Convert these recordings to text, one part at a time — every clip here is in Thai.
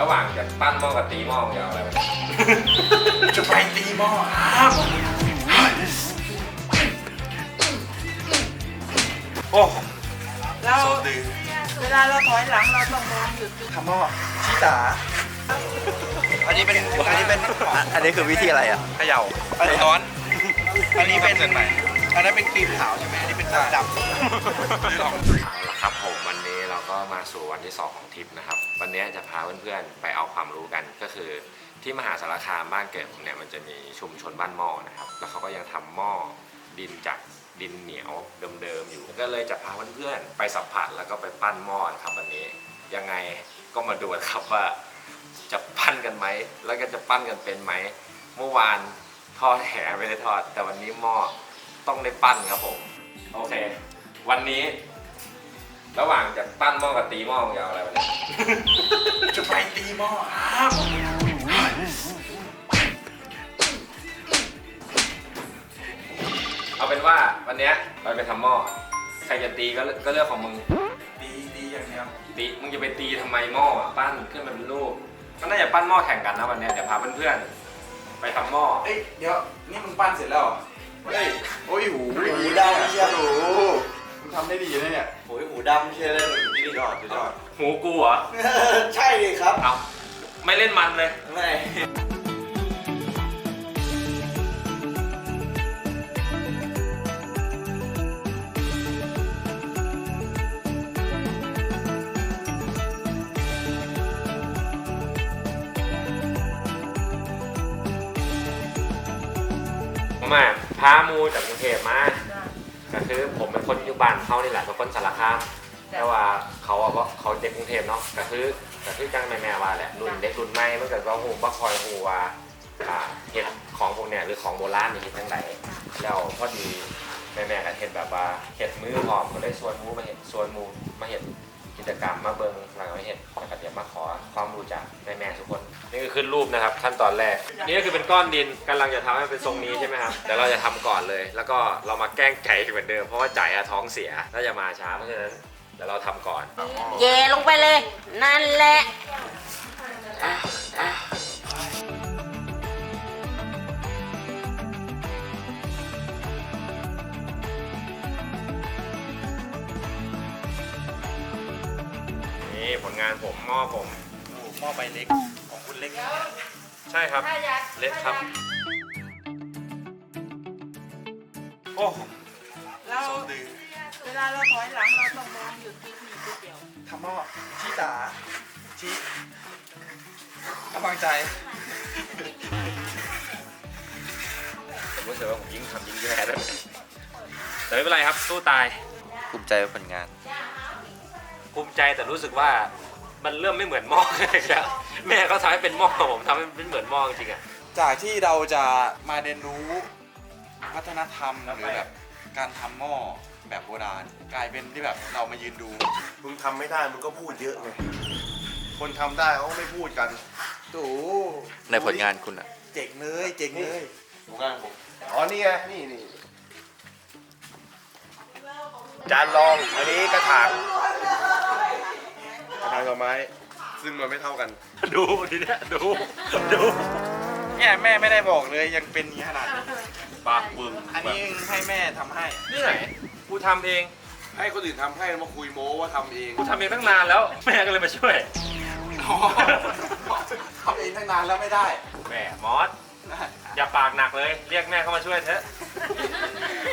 ระหว่างจะปั้นหม้อกับตีหม้อจะเอาอะไรไปจะไปตีหม้อครับ โอ้เราโซดือเวลาเราถอยหลังเราต้องมองหยุดจุดทำหม้อชี้ตาอันนี้เป็นอันนี้เป็นอะอันนี้คือวิธีอะไรอะเขย่าอันนี้ร้อน อันนี้เป็นส่วนไหนอันนั้นเป็นครีมขาวใช่ไหมอันนี้เป็นดำซื้อของเอาละครับผมวันนี้เรา ก็มาสู่วันที่ 2 ของทริปนะครับ วันนี้จะพาเพื่อนๆไปเอาความรู้กันก็คือ ที่มหาสารคามบ้านเกิดผมเนี่ยมันจะมีชุมชนบ้านหม้อนะครับ แล้วเขาก็ยังทำหม้อดินจากดินเหนียวเดิมๆอยู่ ก็เลยจะพาเพื่อนๆไปสัมผัสแล้วก็ไปปั้นหม้อครับวันนี้ ยังไงก็มาดูครับว่าจะปั้นกันไหมแล้วก็จะปั้นกันเป็นไหมเมื่อวานทอดแหไม่ได้ทอด แต่วันนี้หม้อต้องได้ปั้นครับผม โอเค วันนี้ ระหว่างจะปั้นหม้อกับตีหม้อจะเอาอะไรไปเนี่ยจะไปตีหม้อครับเอาเป็นว่าวันเนี้ยเราไปทำหม้อใครจะตีก็เลือกก็เรื่องของมึงดีดีอย่างเดียวตีมึงจะไปตีทำไมหม้ออะปั้นขึ้นมาเป็นรูปก็น่าจะปั้นหม้อแข่งกันนะวันเนี้ยเดี๋ยวพาเพื่อนๆไปทำหม้อเอ้ยเดี๋ยวนี่มึงปั้นเสร็จแล้วเหรอเฮ้ยโอ้ยหูหูดำเชียวหูมึงทำได้ดีนะเนี่ย โอ้ยหูดำเชียวเลยนี่ยอดสุดยอดหูกูเหรอใช่เลยครับเอาไม่เล่นมันเลย ไม่ผมอะพามูจากกรุงเทพมา ก็คือผมเป็นคนอยู่บ้านเขานี่แหละเป็นคนสารคามแต่ว่าเขาอะว่าเขาเด็กกรุงเทพเนาะก็คือก็คือจังแม่แม่ว่าแหละรุ่นเด็กรุ่นใหม่มันก็ว่าหูว่าคอยหูว่าอ่าเห็ดของพวกเนี้ยหรือของโบราณนี่เห็ดทั้งไหนแล้วพอดีแม่แม่ก็เห็ดแบบว่าเห็ดมือหอมก็เลยชวนหมูมาเห็ดชวนหมูมาเห็ดกิจกรรมมาเบิ่งแล้วก็มาเห็ดแล้วก็เดี๋ยวมาขอความรู้จากแม่แม่ทุกคน นี่ก็ขึ้นรูปนะครับ ขั้นตอนแรก นี่ก็คือเป็นก้อนดินกำลังจะทำให้เป็นทรงนี้ใช่ไหมครับเดี๋ยวเราจะทำก่อนเลย แล้วก็เรามาแกล้งไก่เหมือนเดิมเพราะว่าใจอะท้องเสียแล้วจะมาช้าเพราะฉะนั้นเดี๋ยวเราทำก่อนเยลงไปเลย นั่นแหละนี่ผลงานผมหม้อผมโอ้หม้อใบเล็กของคุณเล็กใช่ครับ เละครับ โอ้เราโซดือเวลาเราถอยหลังเราต้องมองหยุดจุดนี้จุดเดียวทำหม้อชี้ตาชี้กำลังใจ ผมรู้สึกว่าผมยิ่งทำยิ่งแย่เลยแต่ไม่เป็นไรครับ สู้ตาย ภูมิใจกับผลงาน ภูมิใจแต่รู้สึกว่ามันเริ่มไม่เหมือนหม้อเลยครับ แม่เขาทำให้เป็นหม้อผมทำให้เป็นเหมือนหม้อจริงๆอะจากที่เราจะมาเรียนรู้วัฒนธรรมหรือแบบการทำหม้อแบบโบราณ กลายเป็นที่แบบเรามายืนดู มึงทำไม่ได้มึงก็พูดเยอะไงคนทำได้เขาก็ไม่พูดกันตู่ในผลงานคุณอะ เจ๋งเลยเจ๋งเลยผมงานผมอ๋อนี่ไงนี่นี่จานรองอันนี้กระถางกระถางดอกไม้ ซึ่งมันไม่เท่ากัน ดูทีเนี้ยดูดูเนี่ยแม่ไม่ได้บอกเลยยังเป็นอย่างนี้ขนาดนี้ปากบึงอันนี้ให้แม่ทำให้นี่ไหนกูทำเองให้คนอื่นทำให้แล้วมาคุยโม้ว่าทำเองกูทำเองตั้งนานแล้ว แม่ก็เลยมาช่วยทำเองตั้งนานแล้วไม่ได้แม่มอสอย่าปากหนักเลย เรียกแม่เข้ามาช่วยเถอะ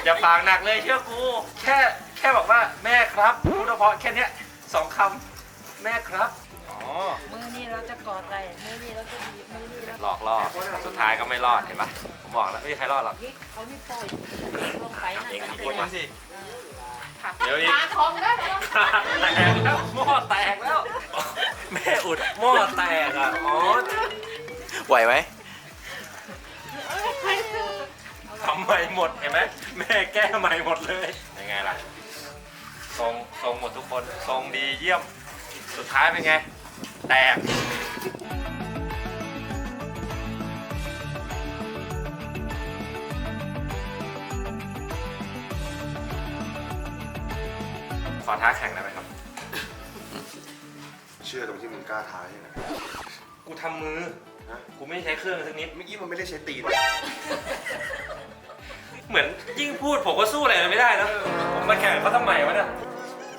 อย่าปากหนักเลยเชื่อกู แค่แค่บอกว่าแม่ครับพูดเฉพาะแค่เนี้ยสองคำแม่ครับ อ๋อมือนี้เราจะกอดอะไรมือนี้เราจะบีบมือนี้เราหลอกล่อสุดท้ายก็ไม่รอดเห็นปะผมบอกแล้วไม่มีใครรอดหรอก พลิกเขาไม่ปล่อยลงไปนะเองพูดมาสิ เดี๋ยวนี้ขาของได้ไหมแตกแล้วหม้อแตกแล้ว แม่อุดหม้อแตกอะอ๋อไหวไหมทำใหม่หมดเห็นไหมแม่แก้ใหม่หมดเลยยังไงล่ะทรงทรงหมดทุกคนทรงดีเยี่ยม สุดท้ายเป็นไง แตกขอท้าแข่งได้ไหมครับ เชื่อตรงที่มึงกล้าท้าใช่ไหมทำมือกูไม่ได้ใช้เครื่องสักนิด เมื่อกี้มันไม่ได้ใช้ตีนเหมือนยิ่งพูดผมก็สู้อะไรไม่ได้นะผมมาแข่งเขาทำไมวะเนี่ย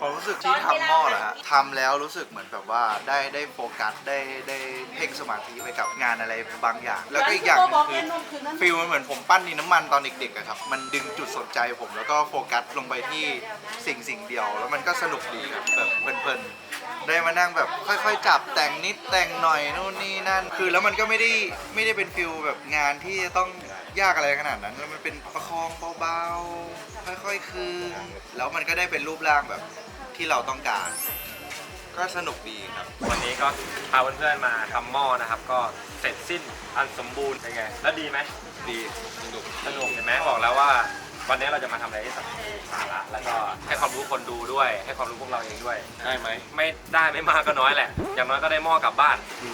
ความรู้สึกที่ทำหม้อเหรอฮะทำแล้วรู้สึกเหมือนแบบว่าได้ได้โฟกัสได้ได้เพ่งสมาธิไปกับงานอะไรบางอย่าง แล้วก็อีกอย่างหนึงคือฟิลมันเหมือนผมปั้นดินน้ำมันตอนเด็กๆอะครับ มันดึงจุดสนใจผมแล้วก็โฟกัสลงไปที่สิ่งสิ่งเดียว แล้วมันก็สนุกดีครับแบบเพลินๆได้มานั่งแบบค่อยๆ จับแต่งนิดแต่งหน่อยนู่นนี่นั่น คือแล้วมันก็ไม่ได้ไม่ได้เป็นฟิลแบบงานที่จะต้องยากอะไรขนาดนั้นแล้วมันเป็นประคองเบาๆค่อยๆคืนแล้วมันก็ได้เป็นรูปร่างแบบ ที่เราต้องการ ก็สนุกดีครับ วันนี้ก็พาเพื่อนๆมาทำหม้อนะครับ ก็เสร็จสิ้นอันสมบูรณ์เป็นไง แล้วดีไหมดีสนุกสนุกเห็นไหมบอกแล้วว่า วันนี้เราจะมาทำอะไรที่สาระแล้วก็ให้ความรู้คนดูด้วย ให้ความรู้พวกเราเองด้วย ได้ไหมไม่ได้ไม่มากก็น้อยแหละ อย่างน้อยก็ได้หม้อกลับบ้านอื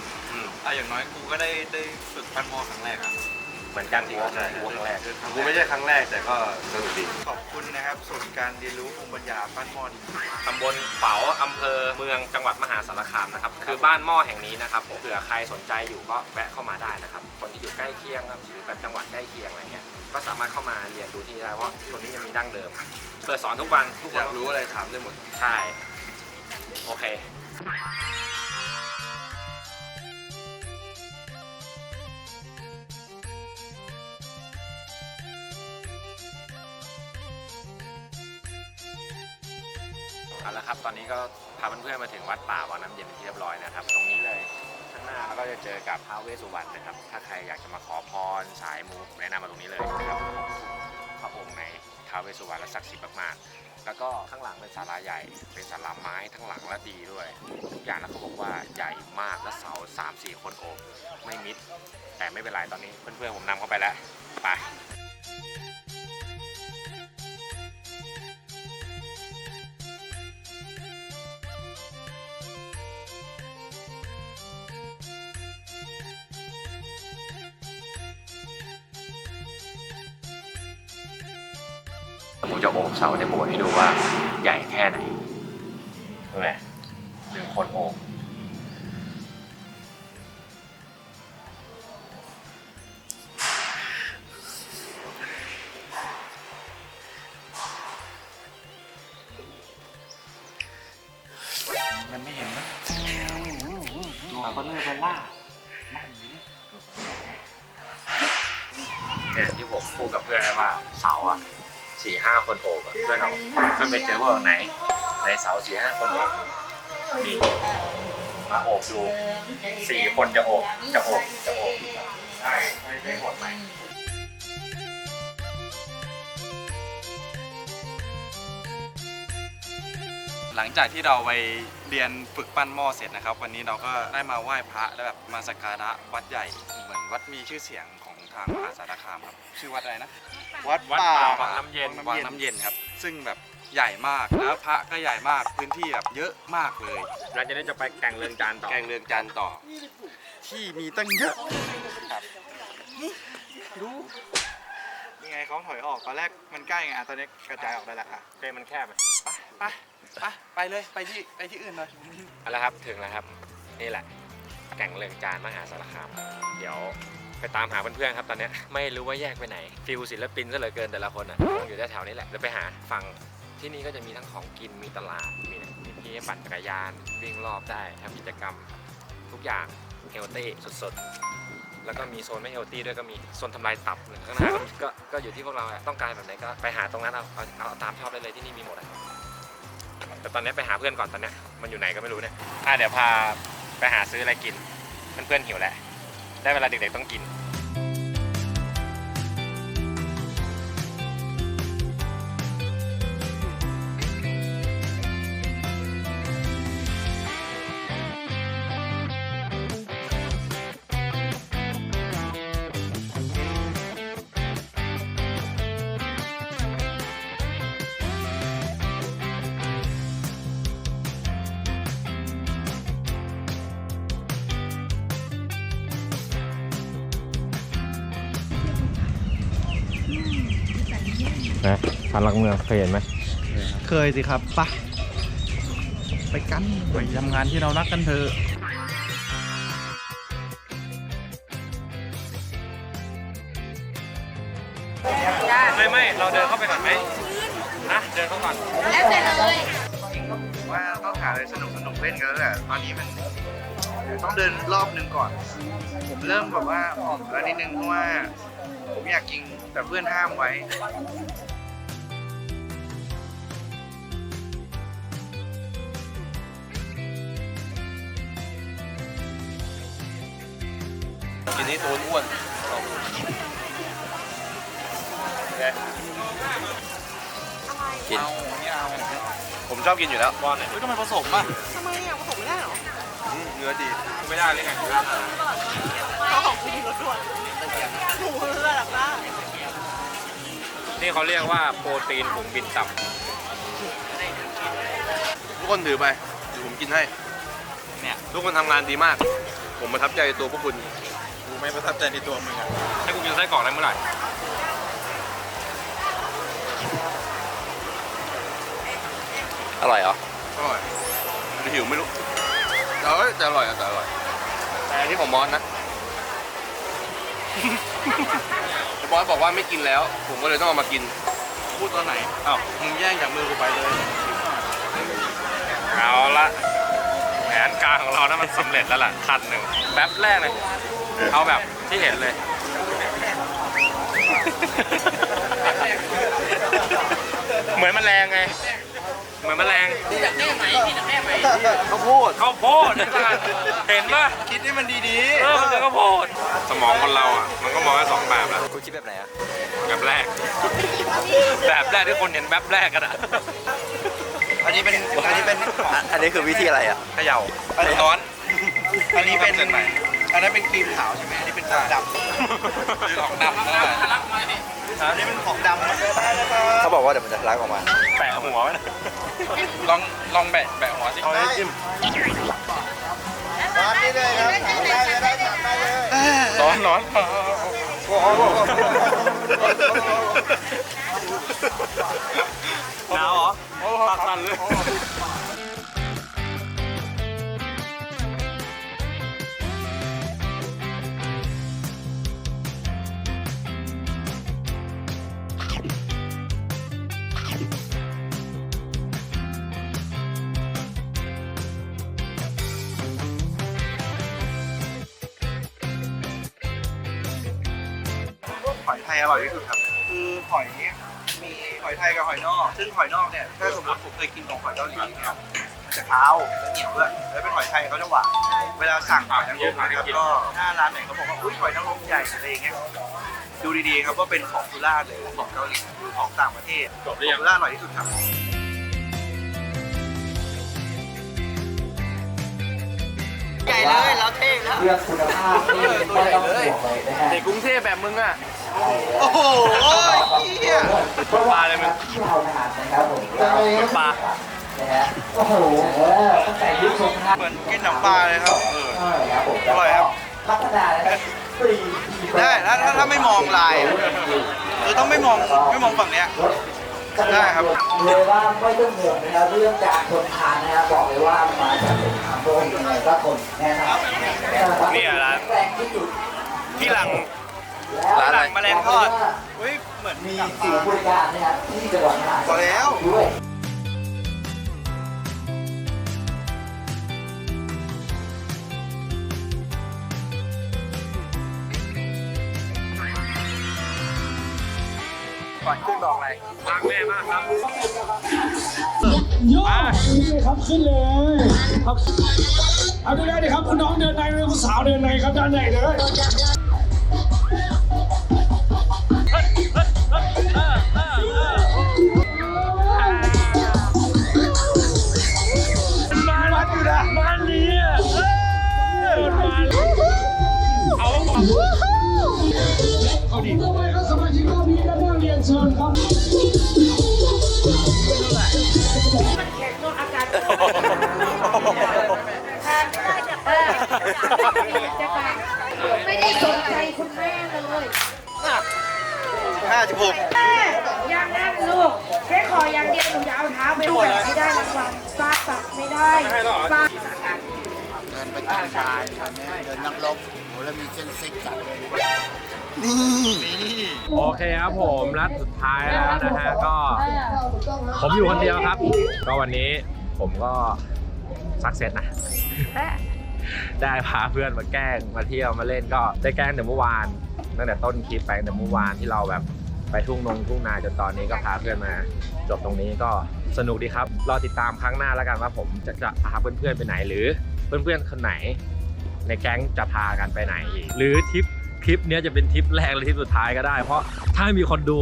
ม อะอย่างน้อยกูก็ได้ได้ฝึกปั้นหม้อครั้งแรกอะเห มือนกันที่ว่าครั้งแรกกูไม่ใช่ครั้งแรกแต่ก็สนุกดีขอบคุณนะครับศูนย์การเรียนรู้ภูมิปัญญาปั้นหม้อดีตำบลเป๋าอำเภอเมืองจังหวัดมหาสารคามนะครับคือบ้านหม้อแห่งนี้นะครับเผื่อใครสนใจอยู่ก็แวะเข้ามาได้นะครับ คนที่อยู่ใกล้เคียงครับหรือแบบจังหวัดใกล้เคียงอะไรเงี้ยก็สามารถเข้ามาเรียนรู้ที่นี่ได้ว่าตรงนี้ยังมีดั้งเดิมเปิดสอนทุกวันทุกอวัยานกรู้อะไรถามได้หมดใช่โอเค เอาละครับ ตอนนี้ก็พาเพื่อนๆมาถึงวัดป่าวังน้ำเย็นเป็นที่เรียบร้อยนะครับ ตรงนี้เลยข้างหน้าเราก็จะเจอกับท้าวเวสสุวรรณนะครับ ถ้าใครอยากจะมาขอพรสายมูแนะนำมาตรงนี้เลยนะครับพระองค์ในท้าวเวสสุวรรณและศักดิ์สิทธิ์มากๆ แล้วก็ข้างหลังเป็นศาลาใหญ่ เป็นศาลาไม้ทั้งหลังและดีด้วย ทุกอย่างแล้วเขาบอกว่าใหญ่มากและเสาสามสี่คนโอบไม่มิด แต่ไม่เป็นไรตอนนี้เพื่อนๆผมนำเข้าไปแล้วไป ผมจะโอบเสาในโบสถ์ให้ดูว่าใหญ่แค่ไหนใช่ไหมหนึ่งคนโอบมันไม่เห็นนะตัวก็เลยไปล่าเนี่ยที่ผมพูดกับเพื่อนไว้ว่าเสาอะ สี่ห้าคนโอบอะเพื่อนเราเพื่อนไปเจอว่าไหน ในเสาสี่ห้าคนโอบนี่มาโอบดูสี่คนจะโอบจะโอบจะโอบใช่ไม่ได้หมดไหมหลังจากที่เราไปเรียนฝึกปั้นหม้อเสร็จนะครับ วันนี้เราก็ได้มาไหว้พระและแบบมาสักการะวัดใหญ่เหมือนวัดมีชื่อเสียงของทางมหาสารคามครับชื่อวัดอะไรนะ วัดวัดป่าป่าวังน้ำเย็น วังน้ำเย็นครับ ซึ่งแบบใหญ่มากแล้วพระก็ใหญ่มากพื้นที่แบบเยอะมากเลย หลังจากนี้จะไปแก่งเรืองจานต่อ แกงเรืองจันทร์ต่อ ที่มีตั้งเยอะครับนี่ดูยังไงเขาถอยออกตอนแรกมันใกล้ไงอะตอนนี้กระจายออกได้แล้วอะเฟมันแคบไหมไปไปไปไปเลยไปที่ไปที่อื่นเลยเอาละครับถึงแล้วครับ นี่แหละ แก่งเรืองจานมหาสารคาม เดี๋ยว ไปตามหาเพื่อนๆครับตอนนี้ไม่รู้ว่าแยกไปไหนฟิลศิลปินซะเหลือเกินแต่ละคนอะคงอยู่แถวๆนี้แหละเดี๋ยวไปหาฟังที่นี่ก็จะมีทั้งของกินมีตลาดมีมีที่ให้ปั่นจักรยานวิ่งรอบได้ทำกิจกรรม ทุกอย่างเฮลตี้สดๆ แล้วก็มีโซนไม่เฮลตี้ด้วยก็มีโซนทำลายตับหนึ่งข้างหน้าก็ก็อยู่ที่พวกเราอะต้องการแบบไหนก็ไปหาตรงนั้นเอาเอาเอาตามชอบได้เลยที่นี่มีหมดอะแต่ตอนนี้ไปหาเพื่อนก่อนตอนนี้มันอยู่ไหนก็ไม่รู้เนี่ยอะเดี๋ยวพาไปหาซื้ออะไรกินเพื่อนๆหิวแล้ว ได้เวลาเด็กๆต้องกิน นะสารหลักเมืองเคยเห็นไหมเคยสิครับปะไปกันไปทำงานที่เรารักกันเถอะไม่ไม่เราเดินเข้าไปก่อนไหมนะเดินเข้าก่อนแล้วแต่เลยว่าต้องหาอะไรสนุกสนุกเล่นกันแล้วแหละตอนนี้มันต้องเดินรอบนึงก่อน ผมเริ่มแบบว่าออกแล้วนิดนึงเพราะว่า ผมอยากกินแต่เพื่อนห้ามไว้ กินให้ตัวอ้วนกิน เอาไม่เอาผมชอบกินอยู่แล้วบอลเนี่ยเฮ้ยทำไมผสมอะอืมเนื้อดีไม่ได้เลยไงนี่เขาเรียกว่าโปรตีนผงบินต่ทุกคนถือไปเดี๋ยวผมกินให้ เนี่ย ทุกคนทำงานดีมาก ผมประทับใจในตัวพวกคุณกู ไม่ประทับใจในตัวมึงอะำให้กูกินไส้กรอกได้เมื่อไหร่อร่อยเหรอ อร่อยหรือหิวไม่รู้แต่ว่าแต่อร่อยอะแต่อร่อย แต่อันที่ผมมอนนะแต่บอสบอกว่าไม่กินแล้ว ผมก็เลยต้องเอามากิน พูดตอนไหนอ้าวมึงแย่งจากมือกูไปเลย เอาละแผนการของเรานั้นมันสำเร็จแล้วล่ะคันหนึ่งแป๊บแรกเลย เอาแบบที่เห็นเลยเหมือนแมลงไง เหมือนแมลงข้าวโพดข้าวโพดนะจ๊ะเห็นปะคิดให้มันดีเออมันคือข้าวโพดสมองคนเราอะ มันก็มองได้สองแบบแหละกูคิดแบบไหนอะแบบแรก แบบแรกที่คนเห็นแบบแรกกันอะๆอันนี้เป็นอันนี้เป็นของอันนี้คือวิธีอะไรอะเขย่าอันนี้ร้อนอันนี้เป็นเกินไป อันนั้นเป็นครีมขาวใช่ไหมอันนี้เป็นของดำของดำนะอันนี้เป็นของดำเขาบอกว่าเดี๋ยวมันจะล้างออกมาแปะหัวไว้นะลองลองแบะแบะหัวสิเอาให้จิ้มร้านนี้เลยครับได้เลยได้สั่งได้เลยร้อนร้อนหนาวเหรอปากสั่นเลย อยไทยอร่อยที่สุดครับ คือหอยมีหอยไทยกับหอยนอก ซึ่งหอยนอกเนี่ยถ้าสมมติผมเคยกินของหอยเกาหลีเนี่ยมันจะขาวและเหนียวด้วยแล้วเป็นหอยไทยเขาจะหวานเวลาสั่งหอยนางรมนะครับก็ถ้าร้านไหนเขาบอกว่าอุ้ยหอยนางรมใหญ่อะไรอย่างเงี้ยดูดีๆครับว่าเป็นของสุราษฎร์หรือของเกาหลีหรือของต่างประเทศจบหรือยังสุราษฎร์อร่อยที่สุดครับ เลยเราเท่แล้วเรื่องคุณภาพนี่ไม่ต้องห่วงเลยนะฮะเด็กกรุงเทพแบบมึงอะ โอ้โหเฮียปลาเลยมึงที่เราทานนะครับผมปลานะฮะโอ้โหตั้งแต่ยุคสงครามเหมือนกินหนังปลาเลยครับใช่ครับผมอร่อยครับพัฒนานะครับฟรีได้ถ้าถ้าถ้าไม่มองลายอะคือต้องไม่มองไม่มองฝั่งเนี้ย ได้ครับ เลยว่าไม่ต้องห่วงนะครับเรื่องการทนทานนะครับบอกเลยว่ามาจากสงครามโลกยังไงก็ทนแน่นอนนี่อะร้านแรงที่สุดพี่หลังแล้วร้านแมลงทอดเฮ้ยเหมือน มีหนังปสิ่งลาบริการนะครับที่จังหวัดมหาพอแล้วด้วย ก่อนขึ้นบอกอะไรรักแม่มากครับยอดนี่ครับขึ้นเลยครับเอาดูได้เลยครับคุณน้องเดินในเลยคุณสาวเดินในครับด้านในเลย ไม่ได้สนใจคุณแม่เลย56แม่ยังนั่งลูกแค่ขออย่างเดียวหนูจะเอาเท้าไปแหวกไม่ได้รางวัลฟาดปักไม่ได้ฟาดเดินไปกินชายเดินนั่งลบแล้วมีเส้นเซ็กจัดเลยโอเคครับผมรัดสุดท้ายแล้วนะฮะก็ ผมอยู่คนเดียวครับ ก็วันนี้ผมก็สักเซสนะ ได้พาเพื่อนมาแกล้งมาเที่ยวมาเล่นก็ได้แกล้งแต่เมื่อวานตั้งแต่ต้นคลิปไปแต่เมื่อวานที่เราแบบไปทุ่งนงทุ่งนาจนตอนนี้ก็พาเพื่อนมาจบตรงนี้ก็สนุกดีครับรอติดตามครั้งหน้าแล้วกันว่าผมจะจะพาเพื่อนๆไปไหนหรือเพื่อนๆคนไหน ในแก๊งจะพากันไปไหนอีกหรือทริปคลิปนี้จะเป็นทริปแรกหรือทริปสุดท้ายก็ได้ เพราะถ้ามีคนดู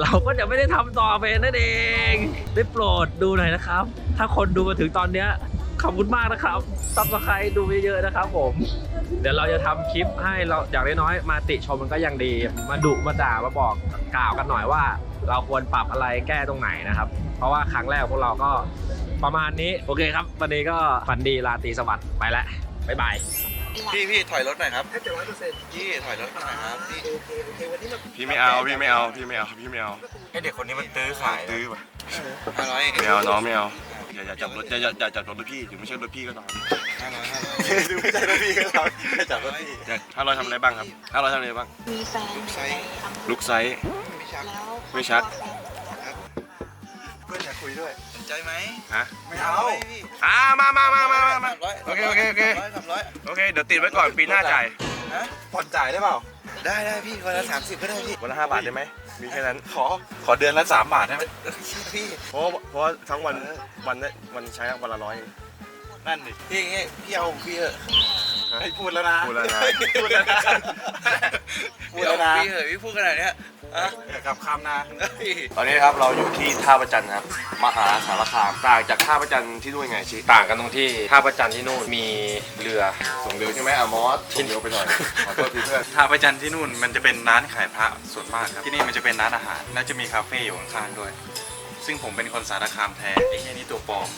เราก็จะไม่ได้ทำต่อไปนั่นเอง ได้โปรดดูหน่อยนะครับ ถ้าคนดูมาถึงตอนเนี้ย ขอบคุณมากนะครับซับสไครดูเยอะๆนะครับผม เดี๋ยวเราจะทำคลิปให้เราอย่างน้อยๆมาติชมมันก็ยังดี มาดุมาด่ามาบอกกล่าวกันหน่อยว่า เราควรปรับอะไรแก้ตรงไหนนะครับ เพราะว่าครั้งแรกพวกเราก็ประมาณนี้โอเคครับ วันนี้ก็ฝันดีราตรีสวัสดิ์ไปแล้วบ๊ายบายพี่พี่ถอยรถหน่อยครับแทบจะร้อยเปอร์เซ็นต์พี่ถอยรถหน่อยครับพี่พี่ไม่เอาพี่ไม่เอาพี่ไม่เอาพี่ไม่เอาไอเด็กคนนี้มันตื้อขายตื้อป่ะห้าร้อยไม่เอาน้องไม่เอา อย่าอย่าจับรถอย่าอย่าอย่าจับรถพี่ถึงไม่ใช่รถพี่ก็ตามห้าร้อยห้าร้อยดูไม่ใช่รถพี่ก็เราไม่จับรถพี่ถ้าเราทำอะไรบ้างครับถ้าเราทำอะไรบ้างมีแฟนอยู่ในอำเภอลุกไซส์ไม่ชักแล้วไม่ชักเพื่อนอยากคุยด้วย สนใจไหมฮะไม่เอาพี่อ่ามามามามามามาสามร้อยโอเคโอเคโอเคสามร้อยโอเคเดี๋ยวติดไว้ก่อนปีหน้าจ่าย ฮะผ่อนจ่ายได้เปล่า ได้ได้พี่วันละสามสิบก็ได้พี่วันละห้าบาทได้ไหมมีแค่นั้น ขอขอเดือนละสามบาทได้ไหมพี่เพราะเพราะว่าทั้งวันวันละวันใช้วันละร้อยเองนั่นดิพี่อย่างเงี้ยพี่เอาพี่เถอะฮะให้พูดแล้วนะพูดแล้วนะพูดแล้วนะพูดแล้วนะพี่เหอะพี่พูดขนาดเนี้ย อะอย่ากลับคำนะตอนนี้นะครับเราอยู่ที่ท่าประจันครับมหาสารคามต่างจากท่าประจันที่นู่นไงชิต่างกันตรงที่ท่าประจันที่นู่นมีเรือ ส่งเร็วใช่ไหมอะมอสส่งเร็วไปหน่อยขอโทษทีเพื่อนท่าประจันที่นู่นมันจะเป็นร้านขายพระส่วนมากครับที่นี่มันจะเป็นร้านอาหารแล้วจะมีคาเฟ่อยู่ข้างๆด้วย ซึ่งผมเป็นคนสารคามแท้ไอ้แค่นี้ตัวปลอม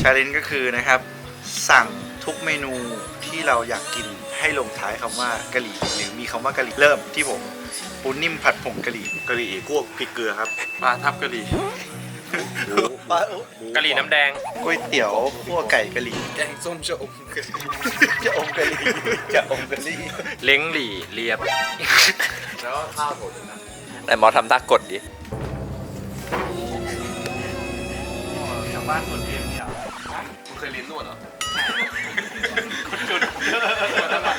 ชาเลนจ์ก็คือนะครับ สั่งทุกเมนูที่เราอยากกิน ให้ลงท้ายคำว่ากะหรี่หรือมีคำว่ากะหรี่เริ่มที่ผมปูนิ่มผัดผงกะหรี่กะหรี่กุ้งพริกเกลือครับปลาทับกะหรี่กะหรี่น้ำแดงก๋วยเตี๋ยวขั่วไก่กะหรี่แกงส้มชะอมกะหรี่จะอมกะหรี่จะอมกะหรี่เล้งหลี่เรียบแล้วข้าวโถดนะแต่หมอทำท่ากดดิจากบ้านส่วน またまた。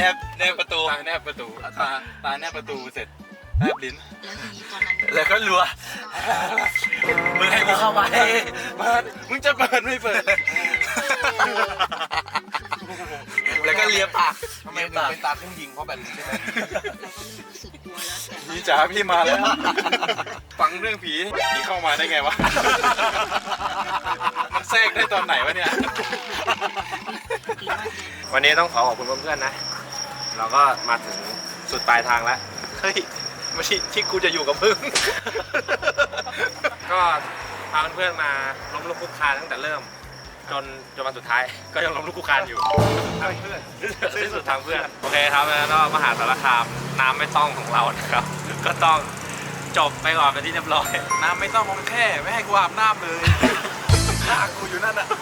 นบแนบประตูแนบประตูตาตาแนบประตูเสร็จแนบลิ้น แล้วทีนี้ตอนนั้นแล้วก็รัวมึงให้กูเข้าไปเปิดมึงจะเปิดไม่เปิด แล้วก็เลียปากทำไมถึงเป็นตาพุ่งยิงเพราะแบบนี้ใช่ไหมเราก็รู้สึกกลัวแล้วแต่ว่าพี่จ๋าพี่มาแล้ว ฟังเรื่องผีผีเข้ามาได้ไงวะ มันแทรกได้ตอนไหนวะเนี่ยคิดว่าจะวันนี้ต้องขอขอบคุณเพื่อนๆนะ เราก็มาถึงสุดปลายทางแล้ว เฮ้ยไม่ใช่ที่กูจะอยู่กับมึง ก็พาเพื่อนๆมาล้มลุกคลุกคลานตั้งแต่เริ่ม จนจนวันสุดท้ายก็ยังล้มลุกคลุกคลานอยู่ทางเพื่อนที่สุดทางเพื่อน โอเคครับแล้วก็มหาสารคามน้ำไม่ต้องของเรานะครับ ก็ต้องจบไปก่อนเป็นที่เรียบร้อย น้ำไม่ต้องมองแค่ ไม่ให้กูอาบน้ำเลยหน้ากูอยู่นั่นอะ